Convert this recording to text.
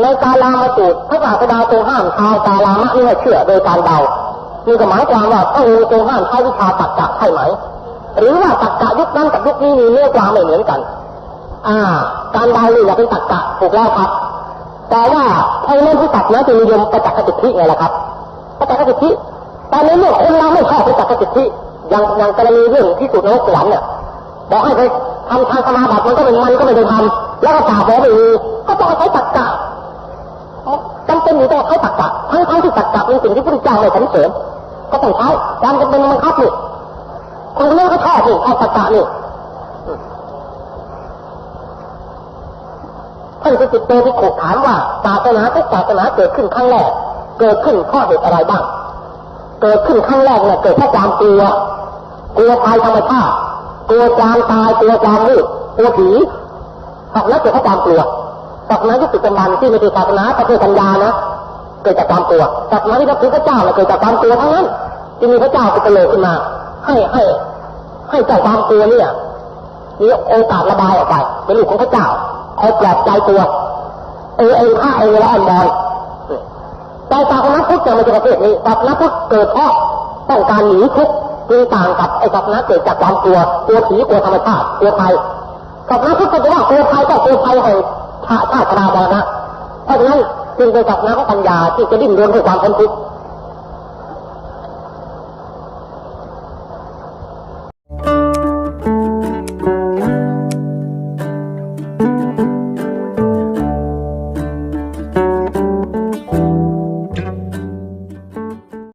ในกาลามาสูตรพระศาสดาทรงห้ามชาวกาลามะนี่ให้เชื่อโดยการเดามีกหมายความว่าพระองค์ทรงห้ามใช้วิชาตักกะใช่ไหม หรือว่าตักกะยุคนั้นกับยุคนี้มีเนื้อความไม่เหมือนกัน อ่า การเดานี่อย่าเป็นตักกะถูกแล้วครับ แต่ว่าไอ้เรื่องที่ตัดนะจะนิยมประจักษ์สิทธิไงล่ะครับประจักษ์สิทธิแต่ในเรื่องคนเราไม่ชอบประจักษ์สิทธิอย่างอย่างกรณีเรื่องที่สุดนรกสวรรค์เนี่ยบอกให้ไปทำทางสมาบัติมันก็เป็นมันก็ไม่ได้ทำแล้วก็กล่าวบอกไม่มีก็ต้องใช้ตักกะ จำเป็นอยู่ต้องใช้ตักกะทั้งทั้งที่ตักกะเป็นสิ่งที่พระพุทธเจ้าไม่สรรเสริญก็ต้องใช้การเป็นมันคับนี่คนเรื่อก็ชอบนี่เอาตักกะนี่ท่านสุจิตเตที่ขถามว่าศาสนาทุกศาสนาเกิดขึ้นครั้งแรก เกิดขึ้นข้อเหตุอะไรบ้าง เกิดขึ้นครั้งแรกเนี่ยเกิดเพราะความกลัวกลัวภัยธรรมชาติกลัวจามตายกลัวจามมืดกลัวผีศาสนาเกิดเพราะความกลัวศาสนาที่ติดกันที่ไม่ใช่ศาสนาประเภทปัญญานะ เกิดจากความกลัวศาสนาที่นับถือพระเจ้าเนี่ยเกิดจากความกลัวทั้งนั้นที่มีพระเจ้าเป็นตัวขึ้นมา ให้ให้ให้เจ้าความกลัวเนี่ยมีโอกาสระบายออกไปเป็นลูกของพระเจ้าคอยปลอบใจตัว เออเองฆ่าเองแล้วอันบอยแต่ศาสนาพุทธจะไม่ใช่ประเภทนี้ศาสนาพุทธเกิดเพราะต้องการหนีทุกข์ึต่างกับไอ้ศาสนาเกิดจากความกลัวกลัวผีกลัวธรรมชาติกลัวภัยศาสนาพุทธก็จะว่ากลัวภัยก็กลัวภัยแห่งชาชาติชราบนะเพราะฉะนั้น จึงเป็นศาสนาของปัญญาที่จะดิ้นรนเพื่อความพ้นทุกข์